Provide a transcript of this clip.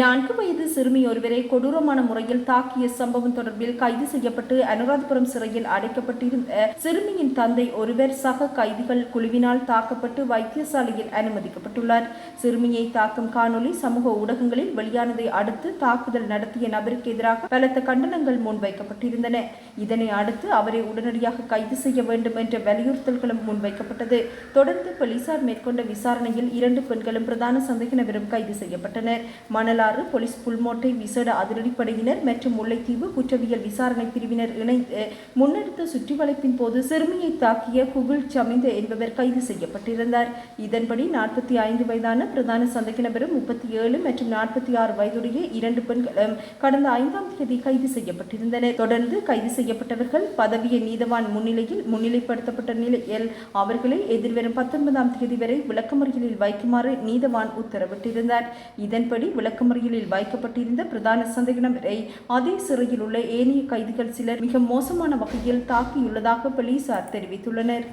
நான்கு வயது சிறுமி ஒருவரை கொடூரமான முறையில் தாக்கிய சம்பவம் தொடர்பில் கைது செய்யப்பட்டு அனுராதபுரம் சிறையில் அடைக்கப்பட்டிருந்த சிறுமியின் தந்தை ஒருவர் சக கைதிகள் குழுவினால் தாக்கப்பட்டு வைத்தியசாலையில் அனுமதிக்கப்பட்டுள்ளார். சிறுமியை தாக்கும் காணொலி சமூக ஊடகங்களில் வெளியானதை அடுத்து தாக்குதல் நடத்திய நபருக்கு எதிராக பலத்த கண்டனங்கள் முன்வைக்கப்பட்டிருந்தன. இதனை அடுத்து அவரை உடனடியாக கைது செய்ய வேண்டும் என்ற வலியுறுத்தல்களும் முன்வைக்கப்பட்டது. தொடர்ந்து போலீசார் மேற்கொண்ட விசாரணையில் இரண்டு பெண்களும் பிரதான சந்தேக நபரும் கைது செய்யப்பட்டனர். மணலாறு போலீஸ் புல் புல்மோட்டை விசேட அதிரடிப்படையினர் மற்றும் முல்லைத்தீவு குற்றவியல் விசாரணை பிரிவினர் இணைந்து முன்னெடுத்த சுற்றிவளைப்பின் போது சிறுமியை தாக்கிய குகுல் சமிந்த என்பவர் கைது செய்யப்பட்டிருந்தார். இதன்படி நாற்பத்தி ஐந்து வயதான பிரதான சந்தேக நபரும் முப்பத்தி ஏழு மற்றும் நாற்பத்தி ஆறு வயதுடைய இரண்டு பெண்களும் கடந்த ஐந்தாம் தேதி கைது செய்யப்பட்டிருந்தனர். தொடர்ந்து கைது செய்யப்பட்டவர்கள் பதவியை நீதவான் முன்னிலையில் முன்னிலைப்படுத்தப்பட்ட நிலையில் அவர்களை எதிர்வரும் பத்தொன்பதாம் தேதி வரை விளக்கமறியலில் வைக்குமாறு நீதவான் உத்தரவிட்டிருந்தார். இதன்படி விளக்கமறியலில் வைக்கப்பட்ட வைக்கப்பட்டிருந்த பிரதான சந்தேக நபரை அதே சிறையில் உள்ள ஏனைய கைதிகள் சிலர் மிக மோசமான வகையில் தாக்கியுள்ளதாக போலீசார் தெரிவித்துள்ளனர்.